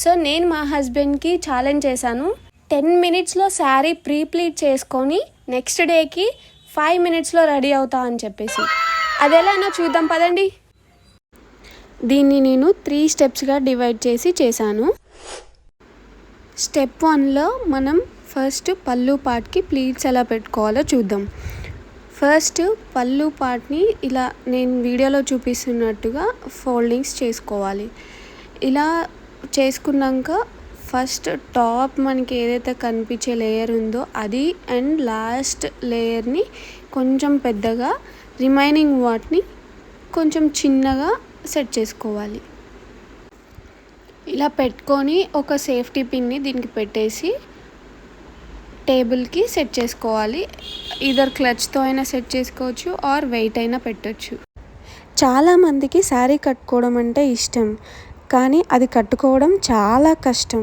So నేను మా హస్బెండ్కి ఛాలెంజ్ చేశాను. టెన్ మినిట్స్లో శారీ ప్రీ ప్లీట్ చేసుకొని నెక్స్ట్ డేకి ఫైవ్ మినిట్స్లో రెడీ అవుతా అని చెప్పేసి. అది ఎలానో చూద్దాం పదండి. దీన్ని నేను త్రీ స్టెప్స్గా డివైడ్ చేసి చేశాను. స్టెప్ వన్లో మనం ఫస్ట్ పళ్ళు పార్ట్కి ప్లీట్స్ ఎలా పెట్టుకోవాలో చూద్దాం. ఫస్ట్ పళ్ళు పార్ట్ని ఇలా నేను వీడియోలో చూపిస్తున్నట్టుగా ఫోల్డింగ్స్ చేసుకోవాలి. ఇలా చేసుకున్నాక ఫస్ట్ టాప్ మనకి ఏదైతే కనిపించే లేయర్ ఉందో అది అండ్ లాస్ట్ లేయర్ని కొంచెం పెద్దగా రిమైనింగ్ వాటిని కొంచెం చిన్నగా సెట్ చేసుకోవాలి. ఇలా పెట్టుకొని ఒక సేఫ్టీ పిన్ని దీనికి పెట్టేసి టేబుల్కి సెట్ చేసుకోవాలి. ఇదర్ క్లచ్తో అయినా సెట్ చేసుకోవచ్చు ఆర్ వెయిట్ అయినా పెట్టచ్చు. చాలామందికి శారీ కట్టుకోవడం అంటే ఇష్టం. కానీ అది కట్టుకోవడం చాలా కష్టం.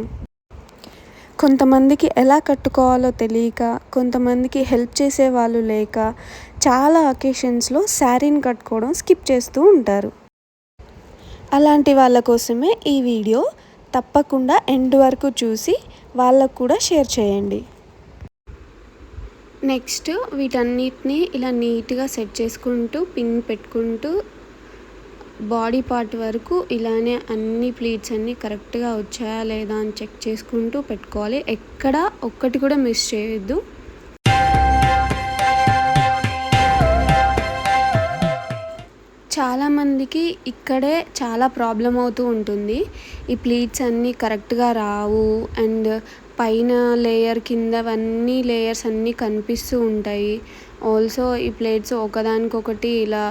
కొంతమందికి ఎలా కట్టుకోవాలో తెలియక కొంతమందికి హెల్ప్ చేసే వాళ్ళు లేక చాలా అకేషన్స్లో శారీని కట్టుకోవడం స్కిప్ చేస్తూ ఉంటారు. అలాంటి వాళ్ళ కోసమే ఈ వీడియో. తప్పకుండా ఎండ్ వరకు చూసి వాళ్ళకు కూడా షేర్ చేయండి. నెక్స్ట్ వీటన్నిటిని ఇలా నీట్గా సెట్ చేసుకుంటూ పిన్ పెట్టుకుంటూ బాడీ పార్ట్ వరకు ఇలానే అన్ని ప్లీట్స్ అన్నీ కరెక్ట్గా వచ్చాయా లేదా అని చెక్ చేసుకుంటూ పెట్టుకోవాలి. ఎక్కడ ఒక్కటి కూడా మిస్ చేయొద్దు. చాలామందికి ఇక్కడే చాలా ప్రాబ్లం అవుతూ ఉంటుంది. ఈ ప్లీట్స్ అన్నీ కరెక్ట్గా రావు అండ్ పైన లేయర్ కిందవన్నీ లేయర్స్ అన్నీ కనిపిస్తూ ఉంటాయి. ఆల్సో ఈ ప్లేట్స్ ఒకదానికొకటి ఇలా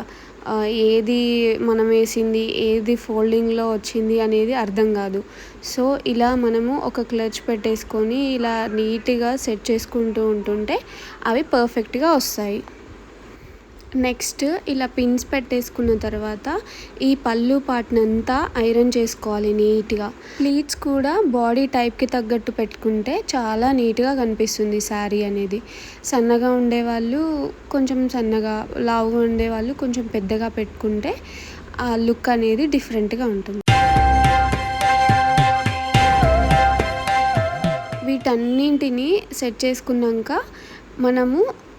ఏది మనం వేసింది ఏది ఫోల్డింగ్లో వచ్చింది అనేది అర్థం కాదు. సో ఇలా మనము ఒక క్లచ్ పెట్టేసుకొని ఇలా నీట్గా సెట్ చేసుకుంటూ ఉంటుంటే అవి పర్ఫెక్ట్గా వస్తాయి. నెక్స్ట్ ఇలా పిన్స్ పెట్టేసుకున్న తర్వాత ఈ పళ్ళు పార్ట్నంతా ఐరన్ చేసుకోవాలి నీట్గా. ప్లీట్స్ కూడా బాడీ టైప్కి తగ్గట్టు పెట్టుకుంటే చాలా నీట్గా కనిపిస్తుంది శారీ అనేది. సన్నగా ఉండేవాళ్ళు కొంచెం సన్నగా లావుగా ఉండేవాళ్ళు కొంచెం పెద్దగా పెట్టుకుంటే ఆ లుక్ అనేది డిఫరెంట్గా ఉంటుంది. వీటన్నింటినీ సెట్ చేసుకున్నాక మనము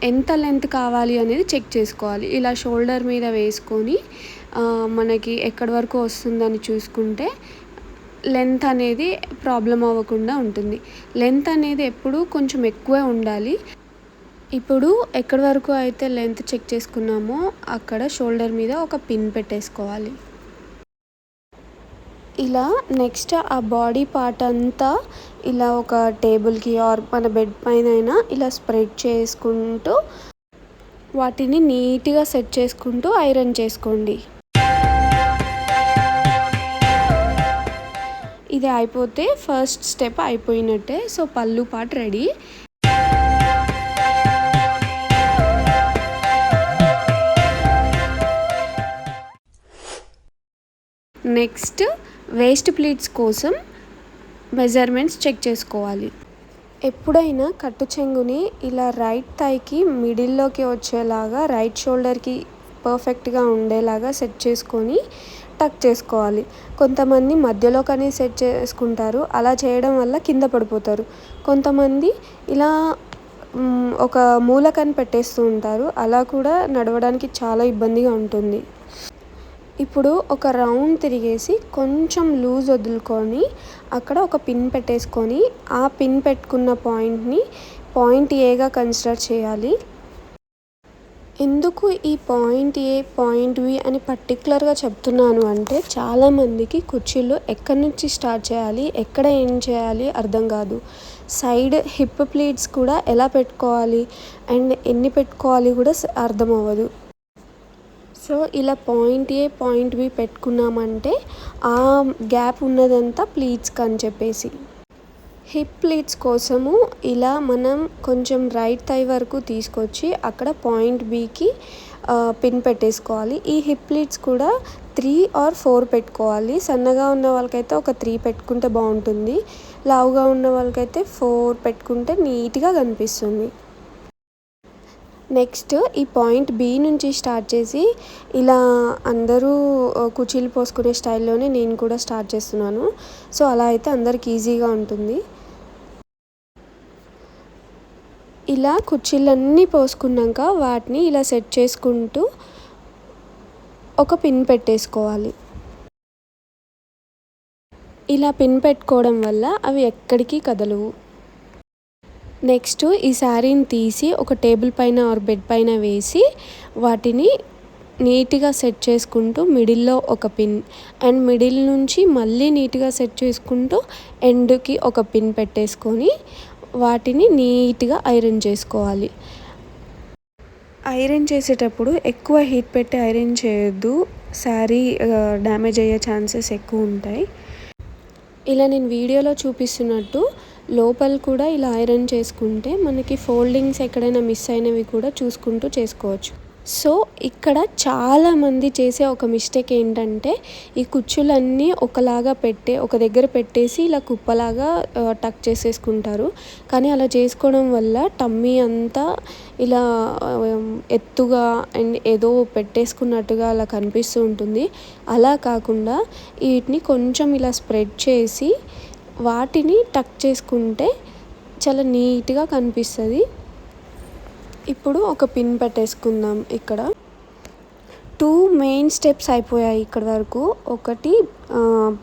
ఎంత లెంత్ కావాలి అనేది చెక్ చేసుకోవాలి. ఇలా షోల్డర్ మీద వేసుకొని మనకి ఎక్కడి వరకు వస్తుందని చూసుకుంటే లెంత్ అనేది ప్రాబ్లం అవ్వకుండా ఉంటుంది. లెంత్ అనేది ఎప్పుడు కొంచెం ఎక్కువే ఉండాలి. ఇప్పుడు ఎక్కడి వరకు అయితే లెంత్ చెక్ చేసుకున్నామో అక్కడ షోల్డర్ మీద ఒక పిన్ పెట్టేసుకోవాలి. ఇలా నెక్స్ట్ ఆ బాడీ పార్ట్ అంతా ఇలా ఒక టేబుల్కి ఆర్ మన బెడ్ పైన అయినా ఇలా స్ప్రెడ్ చేసుకుంటూ వాటిని నీట్గా సెట్ చేసుకుంటూ ఐరన్ చేసుకోండి. ఇది అయిపోతే ఫస్ట్ స్టెప్ అయిపోయినట్టే. సో పళ్ళు పాట రెడీ నెక్స్ట్ వేస్ట్ ప్లీట్స్ కోసం మెజర్మెంట్స్ చెక్ చేసుకోవాలి. ఎప్పుడైనా కట్టు చెంగుని ఇలా రైట్ థైకి మిడిల్లోకి వచ్చేలాగా రైట్ షోల్డర్కి పర్ఫెక్ట్గా ఉండేలాగా సెట్ చేసుకొని టక్ చేసుకోవాలి. కొంతమంది మధ్యలో కానీ సెట్ చేసుకుంటారు. అలా చేయడం వల్ల కింద పడిపోతారు. కొంతమంది ఇలా ఒక మూలకని పెట్టేస్తూ ఉంటారు. అలా కూడా నడవడానికి చాలా ఇబ్బందిగా ఉంటుంది. ఇప్పుడు ఒక రౌండ్ తిరిగేసి కొంచెం లూజ్ వదులుకొని అక్కడ ఒక పిన్ పెట్టేసుకొని ఆ పిన్ పెట్టుకున్న పాయింట్ని పాయింట్ ఏగా కన్సిడర్ చేయాలి. ఎందుకు ఈ పాయింట్ ఏ పాయింట్ బి అని పర్టికులర్గా చెప్తున్నాను అంటే చాలామందికి కుర్చీలు ఎక్కడి నుంచి స్టార్ట్ చేయాలి ఎక్కడ ఏం చేయాలి అర్థం కాదు. సైడ్ హిప్ ప్లీట్స్ కూడా ఎలా పెట్టుకోవాలి అండ్ ఎన్ని పెట్టుకోవాలి కూడా అర్థం అవ్వదు. సో ఇలా పాయింట్ ఏ పాయింట్ బి పెట్టుకున్నామంటే ఆ గ్యాప్ ఉన్నదంతా ప్లీట్స్కి అని చెప్పేసి. హిప్ ప్లీట్స్ కోసము ఇలా మనం కొంచెం రైట్ థై వరకు తీసుకొచ్చి అక్కడ పాయింట్ బికి పిన్ పెట్టేసుకోవాలి. ఈ హిప్ ప్లీట్స్ కూడా త్రీ ఆర్ ఫోర్ పెట్టుకోవాలి. సన్నగా ఉన్న వాళ్ళకైతే ఒక త్రీ పెట్టుకుంటే బాగుంటుంది. లావుగా ఉన్న వాళ్ళకైతే ఫోర్ పెట్టుకుంటే నీట్గా కనిపిస్తుంది. నెక్స్ట్ ఈ పాయింట్ బి నుంచి స్టార్ట్ చేసి ఇలా అందరూ కుచీలు పోసుకునే స్టైల్లోనే నేను కూడా స్టార్ట్ చేస్తున్నాను. సో అలా అయితే అందరికి ఈజీగా ఉంటుంది. ఇలా కుర్చీలన్నీ పోసుకున్నాక వాటిని ఇలా సెట్ చేసుకుంటూ ఒక పిన్ పెట్టేసుకోవాలి. ఇలా పిన్ పెట్టుకోవడం వల్ల అవి ఎక్కడికి కదలవు. నెక్స్ట్ ఈ శారీని తీసి ఒక టేబుల్ పైన ఆర్ బెడ్ పైన వేసి వాటిని నీట్గా సెట్ చేసుకుంటూ మిడిల్లో ఒక పిన్ అండ్ మిడిల్ నుంచి మళ్ళీ నీట్గా సెట్ చేసుకుంటూ ఎండ్కి ఒక పిన్ పెట్టేసుకొని వాటిని నీట్గా ఐరన్ చేసుకోవాలి. ఐరన్ చేసేటప్పుడు ఎక్కువ హీట్ పెట్టి ఐరన్ చేయొద్దు. శారీ డ్యామేజ్ అయ్యే ఛాన్సెస్ ఎక్కువ ఉంటాయి. ఇలా నేను వీడియోలో చూపిస్తున్నట్టు లోపల కూడా ఇలా ఐరన్ చేసుకుంటే మనకి ఫోల్డింగ్స్ ఎక్కడైనా మిస్ అయినవి కూడా చూసుకుంటూ చేసుకోవచ్చు. సో ఇక్కడ చాలామంది చేసే ఒక మిస్టేక్ ఏంటంటే ఈ కుచ్చులన్నీ ఒకలాగా పెట్టే ఒక దగ్గర పెట్టేసి ఇలా కుప్పలాగా టక్ చేసేసుకుంటారు. కానీ అలా చేసుకోవడం వల్ల టమ్మీ అంతా ఇలా ఎత్తుగా అండ్ ఏదో పెట్టేసుకున్నట్టుగా అలా కనిపిస్తూ ఉంటుంది. అలా కాకుండా వీటిని కొంచెం ఇలా స్ప్రెడ్ చేసి వాటిని టక్ చేసుకుంటే చాలా నీట్గా కనిపిస్తుంది. ఇప్పుడు ఒక పిన్ పెట్టేసుకుందాం ఇక్కడ. టూ మెయిన్ స్టెప్స్ అయిపోయాయి ఇక్కడ వరకు. ఒకటి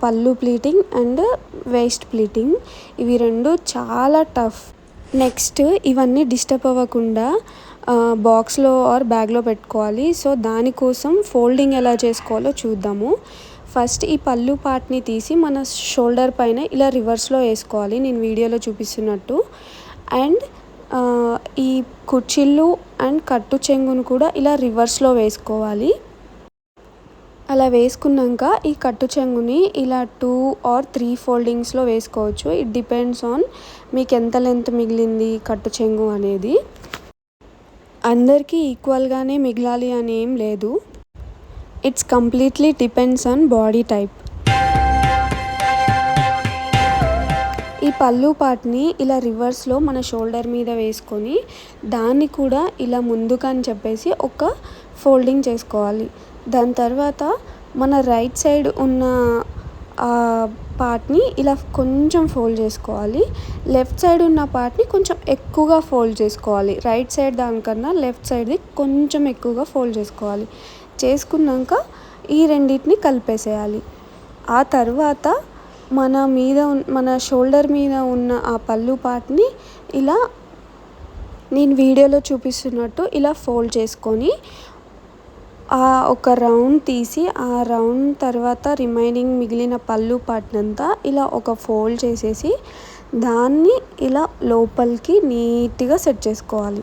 పళ్ళు ప్లీటింగ్ అండ్ వేస్ట్ ప్లీటింగ్. ఇవి రెండు చాలా టఫ్. నెక్స్ట్ ఇవన్నీ డిస్టర్బ్ అవ్వకుండా బాక్స్లో ఆర్ బ్యాగ్లో పెట్టుకోవాలి. సో దానికోసం ఫోల్డింగ్ ఎలా చేసుకోవాలో చూద్దాము. ఫస్ట్ ఈ పళ్ళు పార్ట్ని తీసి మన షోల్డర్ పైన ఇలా రివర్స్లో వేసుకోవాలి. నేను వీడియోలో చూపిస్తున్నట్టు. అండ్ ఈ కుర్చీలు అండ్ కట్టు చెంగును కూడా ఇలా రివర్స్లో వేసుకోవాలి. అలా వేసుకున్నాక ఈ కట్టు చెంగుని ఇలా టూ ఆర్ త్రీ ఫోల్డింగ్స్లో వేసుకోవచ్చు. ఇట్ డిపెండ్స్ ఆన్ మీకు ఎంత లెంత్ మిగిలింది కట్టు చెంగు అనేది. అందరికీ ఈక్వల్గానే మిగలాలి అని ఏం లేదు. It's completely depends on body type. ఈ పళ్ళు పార్ట్ని ఇలా రివర్స్లో మన షోల్డర్ మీద వేసుకొని దాన్ని కూడా ఇలా ముందుకు అని చెప్పేసి ఒక ఫోల్డింగ్ చేసుకోవాలి. దాని తర్వాత మన రైట్ సైడ్ ఉన్న ఆ పార్ట్ని ఇలా కొంచెం ఫోల్డ్ చేసుకోవాలి. లెఫ్ట్ సైడ్ ఉన్న పార్ట్ని కొంచెం ఎక్కువగా ఫోల్డ్ చేసుకోవాలి. రైట్ సైడ్ దానికన్నా లెఫ్ట్ సైడ్ది కొంచెం ఎక్కువగా ఫోల్డ్ చేసుకోవాలి. చేసుకున్నాక ఈ రెండింటిని కలిపేసేయాలి. ఆ తర్వాత మన మీద మన షోల్డర్ మీద ఉన్న ఆ పళ్ళు పార్ట్ని ఇలా నేను వీడియోలో చూపిస్తున్నట్టు ఇలా ఫోల్డ్ చేసుకొని ఆ ఒక రౌండ్ తీసి ఆ రౌండ్ తర్వాత రిమైనింగ్ మిగిలిన పళ్ళు పార్ట్నంతా ఇలా ఒక ఫోల్డ్ చేసేసి దాన్ని ఇలా లోపలికి నీట్గా సెట్ చేసుకోవాలి.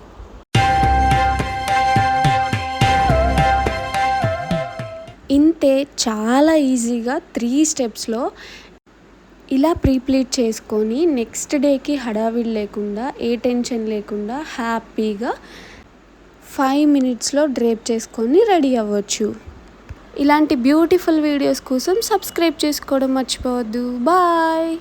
ఇంతే చాలా ఈజీగా త్రీ స్టెప్స్లో ఇలా ప్రీప్లీట్ చేసుకొని నెక్స్ట్ డేకి హడావిడి లేకుండా ఏ టెన్షన్ లేకుండా హ్యాపీగా ఫైవ్ మినిట్స్లో డ్రేప్ చేసుకొని రెడీ అవ్వచ్చు. ఇలాంటి బ్యూటిఫుల్ వీడియోస్ కోసం సబ్స్క్రైబ్ చేసుకోవడం మర్చిపోవద్దు. బాయ్!